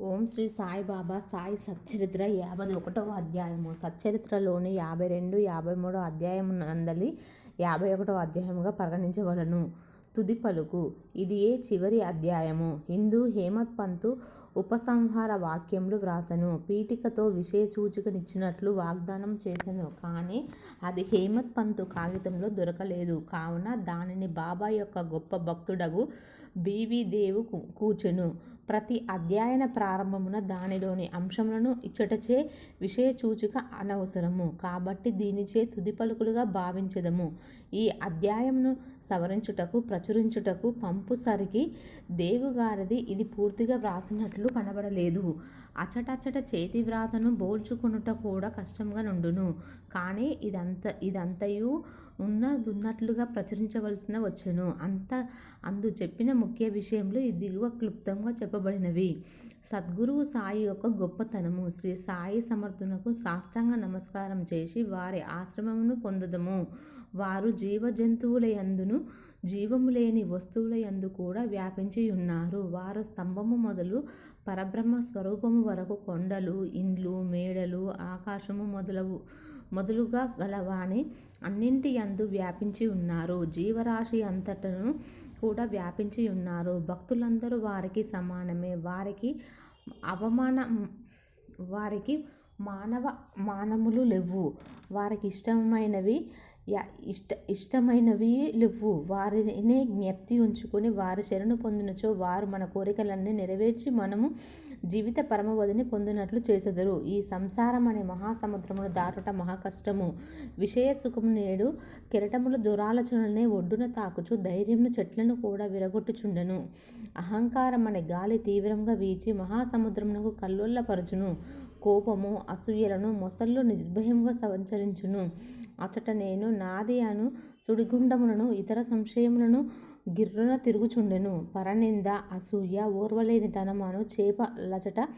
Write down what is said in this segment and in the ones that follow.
ఓం శ్రీ సాయిబాబా సాయి సచ్చరిత్ర యాభై ఒకటవ అధ్యాయము. సచ్చరిత్రలోని యాభై రెండు యాభై మూడో అధ్యాయం నందలి యాభై ఒకటవ అధ్యాయముగా పరిగణించవలను. తుది పలుకు. ఇది ఏ చివరి అధ్యాయము? హిందూ హేమత్ పంతు ఉపసంహార వాక్యములు వ్రాసను. పీఠికతో విషయ సూచికనిచ్చినట్లు వాగ్దానం చేశాను కానీ అది హేమత్ పంతు కాగితంలో దొరకలేదు. కావున దానిని బాబా యొక్క గొప్ప భక్తుడగు బీవీ దేవు కూ- కూర్చెను ప్రతి అధ్యయన ప్రారంభమున దానిలోని అంశములను ఇచ్చటచే విషయ సూచిక అనవసరము. కాబట్టి దీనిచే తుది పలుకులుగా భావించదము. ఈ అధ్యాయంను సవరించుటకు ప్రచురించుటకు పంపుసరికి దేవుగారిది ఇది పూర్తిగా వ్రాసినట్లు కనబడలేదు. అచటచట చేతి వ్రాతను బోల్చుకొనుట కూడా కష్టంగా నుండును. కానీ ఇదంత ఇదంతయు ఉన్నదున్నట్లుగా ప్రచురించవలసిన వచ్చును. అంత అందు చెప్పిన ముఖ్య విషయంలో ఈ దిగువ క్లుప్తంగా చెప్పబడినవి. సద్గురువు సాయి యొక్క గొప్పతనము శ్రీ సాయి సమర్థునకు సాష్టాంగ నమస్కారం చేసి వారి ఆశ్రమమును పొందదము. వారు జీవ జంతువుల యందును జీవము లేని వస్తువుల యందు కూడా వ్యాపించి ఉన్నారు వారు స్తంభము మొదలు పరబ్రహ్మ స్వరూపము వరకు కొండలు ఇండ్లు మేడలు ఆకాశము మొదలగు మొదలుగా గలవాని అన్నింటి యందు వ్యాపించి ఉన్నారు జీవరాశి అంతటను కూడా వ్యాపించి ఉన్నారు భక్తులందరూ వారికి సమానమే. వారికి అవమానం వారికి మానవ మానములు లేవు. వారికి ఇష్టమైనవి ఇష్ట ఇష్టమైనవి లేవు. వారినే జ్ఞప్తి ఉంచుకొని వారి శరణు పొందినచో వారు మన కోరికలన్నీ నెరవేర్చి మనము జీవిత పరమవధిని పొందినట్లు చేసెదరు. ఈ సంసారం అనే మహాసముద్రమును దాటుట మహా కష్టము విషయ సుఖము నేడు కెరటముల దురాలోచనలనే ఒడ్డున తాకుచు ధైర్యంను చెట్లను కూడా విరగొట్టుచుండెను. అహంకారం అనే గాలి తీవ్రంగా వీచి మహాసముద్రమునకు కల్లోల్లపరచును కోపము అసూయలను మొసళ్ళు నిర్భయంగా సంచరించును. అచట నేను నాది అను సుడిగుండములను ఇతర సంశయములను గిర్రున తిరుగుచుండెను. పరనింద అసూయ ఓర్వలేనితనం అను చేప లచట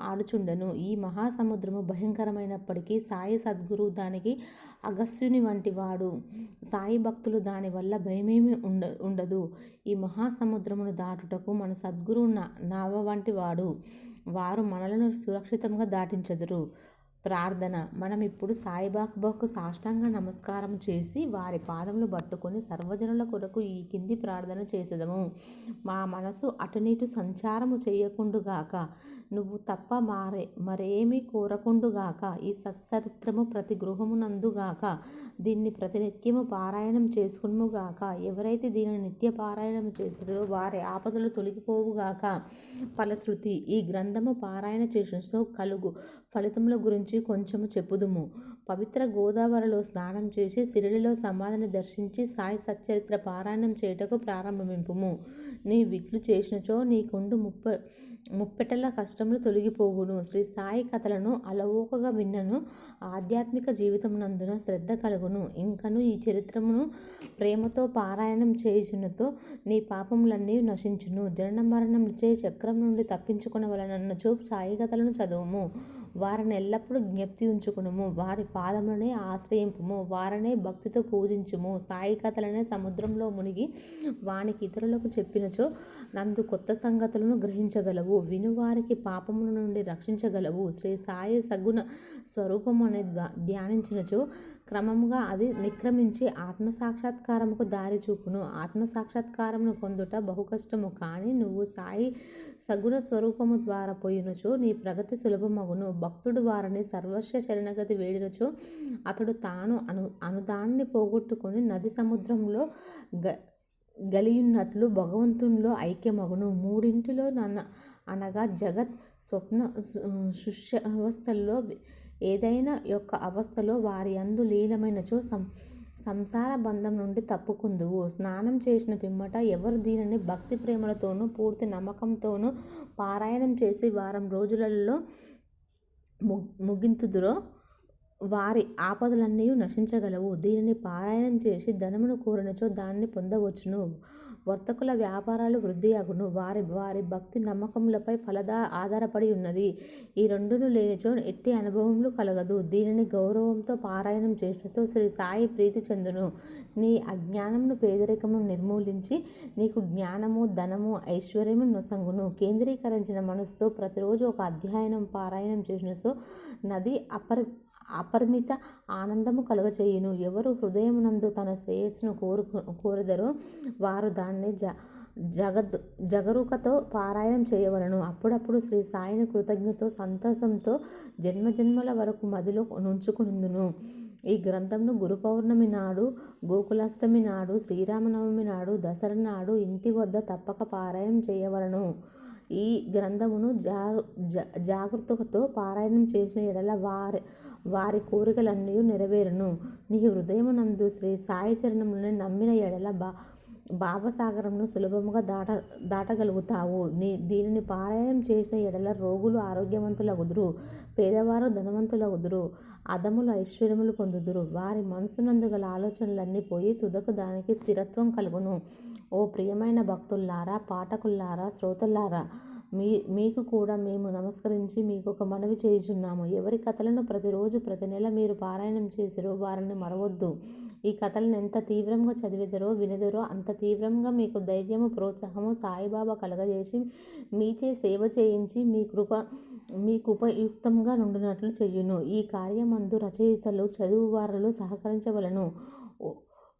ఆడుచుండెను. ఈ మహాసముద్రము భయంకరమైనప్పటికీ సాయి సద్గురు దానికి అగస్యుని వంటి వాడు. సాయి భక్తులు దాని వల్ల భయమేమి ఉండ ఉండదు. ఈ మహాసముద్రమును దాటుటకు మన సద్గురు నా- నావ వంటి వాడు. వారు మనలను సురక్షితంగా దాటించదురు. ప్రార్థన. మనం ఇప్పుడు సాయిబాబాకు సాష్టాంగ నమస్కారం చేసి వారి పాదములు పట్టుకొని సర్వజనుల కొరకు ఈ కింది ప్రార్థన చేసేదము. మా మనసు అటునిటు సంచారము చేయకుండుగాక నువ్వు తప్ప మారే మరేమీ కోరకుండుగాక ఈ సత్సరిత్రము ప్రతి గృహమునందుగాక దీన్ని ప్రతినిత్యము పారాయణం చేసుకునుగాక ఎవరైతే దీనిని నిత్య పారాయణం చేసారో వారి ఆపదలు తొలగిపోవుగాక ఫలశ్రుతి ఈ గ్రంథము పారాయణ చేసిన కలుగు. ఫలితముల గురించి కొంచెము చెప్పుదుము. పవిత్ర గోదావరిలో స్నానం చేసి సిరిడిలో సమాధిని దర్శించి సాయి సచ్చరిత్ర పారాయణం చేయుటకు ప్రారంభింపుము. నీ విట్లు చేసినచో నీకుండు ముప్ప ముప్పెటల కష్టములు తొలగిపోవును. శ్రీ సాయి కథలను అలవోకగా విన్నను. ఆధ్యాత్మిక జీవితమునందున శ్రద్ధ కలుగును. ఇంకను ఈ చరిత్రమును ప్రేమతో పారాయణం చేయుచున్నతో నీ పాపములన్నీ నశించును. జనన చే చక్రం నుండి తప్పించుకునవలనన్నచో సాయి కథలను చదువుము. వారిని ఎల్లప్పుడూ జ్ఞప్తి ఉంచుకునుము. వారి పాదములనే ఆశ్రయింపుము. వారనే భక్తితో పూజించుము. సాయి కథలనే సముద్రంలో మునిగి వానికి ఇతరులకు చెప్పినచో నందు కొత్త సంగతులను గ్రహించగలవు. వినువారికి పాపముల నుండి రక్షించగలవు. శ్రీ సాయి సగుణ స్వరూపము అనే ధ్యానించినచో క్రమముగా అది నిక్రమించి ఆత్మ సాక్షాత్కారముకు దారి చూపును. ఆత్మసాక్షాత్కారమును పొందుట బహు కష్టము కానీ నువ్వు సాయి సగుణ స్వరూపము ద్వారా పోయినచో నీ ప్రగతి సులభమగును. భక్తుడు వారిని సర్వస్వ శరణగతి వేడినచో అతడు తాను అను అనుదాన్ని పోగొట్టుకొని నది సముద్రంలో గ గలియున్నట్లు భగవంతునిలో ఐక్యమగును. మూడింటిలో నన్న అనగా జగత్ స్వప్న శుష్య అవస్థల్లో ఏదైనా యొక్క అవస్థలో వారి అందు లీలమైనచో సం సంసార బంధం నుండి తప్పుకుందువు. స్నానం చేసిన పిమ్మట ఎవరు దీనిని భక్తి ప్రేమలతోనూ పూర్తి నమ్మకంతోనూ పారాయణం చేసి వారం రోజులలో ము- ముగింతుదురో వారి ఆపదలన్నీ నశించగలవు. దీనిని పారాయణం చేసి ధనమును కోరినచో దాన్ని పొందవచ్చును. వర్తకుల వ్యాపారాలు వృద్ధి అగును వారి వారి భక్తి నమ్మకములపై ఫలదా ఆధారపడి ఉన్నది. ఈ రెండును లేనిచో ఎట్టి అనుభవములు కలగదు. దీనిని గౌరవంతో పారాయణం చేసినతో శ్రీ సాయి ప్రీతి చెందును. నీ అజ్ఞానమును పేదరికము నిర్మూలించి నీకు జ్ఞానము ధనము ఐశ్వర్యము నొసంగును. కేంద్రీకరించిన మనసుతో ప్రతిరోజు ఒక అధ్యయనం పారాయణం చేసిన సో నది అపరి అపరిమిత ఆనందము కలుగచేయును ఎవరు హృదయమునందు తన శ్రేయస్సును కోరు కోరుదరో వారు దాన్ని జ జగద్ జగరుకతో పారాయణం చేయవలను. అప్పుడప్పుడు శ్రీ సాయిని కృతజ్ఞతో సంతోషంతో జన్మజన్మల వరకు మదిలో నుంచుకునుందును. ఈ గ్రంథంను గురు పౌర్ణమి నాడు గోకులాష్టమి నాడు శ్రీరామనవమి నాడు దసరా నాడు ఇంటి వద్ద తప్పక పారాయణం చేయవలను. ఈ గ్రంథమును జా జాగ్రత్తతో పారాయణం చేసిన ఎడల వారి వారి కోరికలన్నీ నెరవేరును. నీ హృదయమునందు శ్రీ సాయి చరణములను నమ్మిన ఎడల బా భావసాగరంను సులభముగా దాట దాటగలుగుతావు. నీ దీనిని పారాయణం చేసిన ఎడల రోగులు ఆరోగ్యవంతులగుదురు పేదవారు ధనవంతులగుదురు అదములు ఐశ్వర్యములు పొందుదురు. వారి మనసునందు గల ఆలోచనలన్నీ పోయి తుదకు దానికి స్థిరత్వం కలుగును. ఓ ప్రియమైన భక్తుల్లారా పాఠకుల్లారా శ్రోతల్లారా మీ మీకు కూడా మేము నమస్కరించి మీకు ఒక మనవి చేయుచున్నాము. ఎవరి కథలను ప్రతిరోజు ప్రతి నెల మీరు పారాయణం చేసిరో వారిని మరవద్దు. ఈ కథలను ఎంత తీవ్రంగా చదివేదరో వినదరో అంత తీవ్రంగా మీకు ధైర్యము ప్రోత్సాహము సాయిబాబా కలగజేసి మీచే సేవ చేయించి మీ కృప మీకు ఉపయుక్తంగా నుండినట్లు చెయ్యును ఈ కార్యమందు రచయితలు చదువువారులు సహకరించవలను.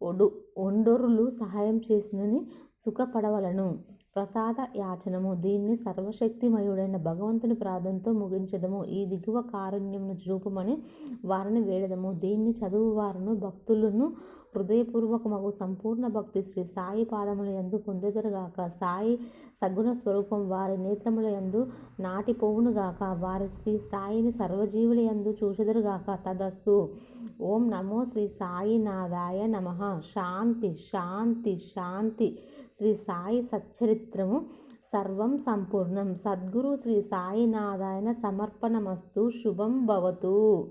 ఒడు ఒండొరులు సహాయం చేసినని సుఖపడవలను. ప్రసాద యాచనము. దీన్ని సర్వశక్తిమయుడైన భగవంతుని ప్రార్థనతో ముగించదము. ఈ దిగువ కారుణ్యమును చూపమని వారిని వేడదము. దీన్ని చదువు వారును భక్తులను హృదయపూర్వకమగు సంపూర్ణ భక్తి శ్రీ సాయి పాదముల యందు పొందుదరుగాక. సాయి సగుణ స్వరూపం వారి నేత్రముల యందు నాటిపోవునుగాక. వారి శ్రీ సాయిని సర్వజీవుల యందు చూసెదరుగాక తదస్తు. ఓం నమో శ్రీ సాయినాథాయ నమ. శాంతి శాంతి శాంతి. శ్రీ సాయి సచ్చరిత్రము సర్వం సంపూర్ణం. సద్గురు శ్రీ సాయినాథాయన సమర్పణమస్తు. శుభం భవతు.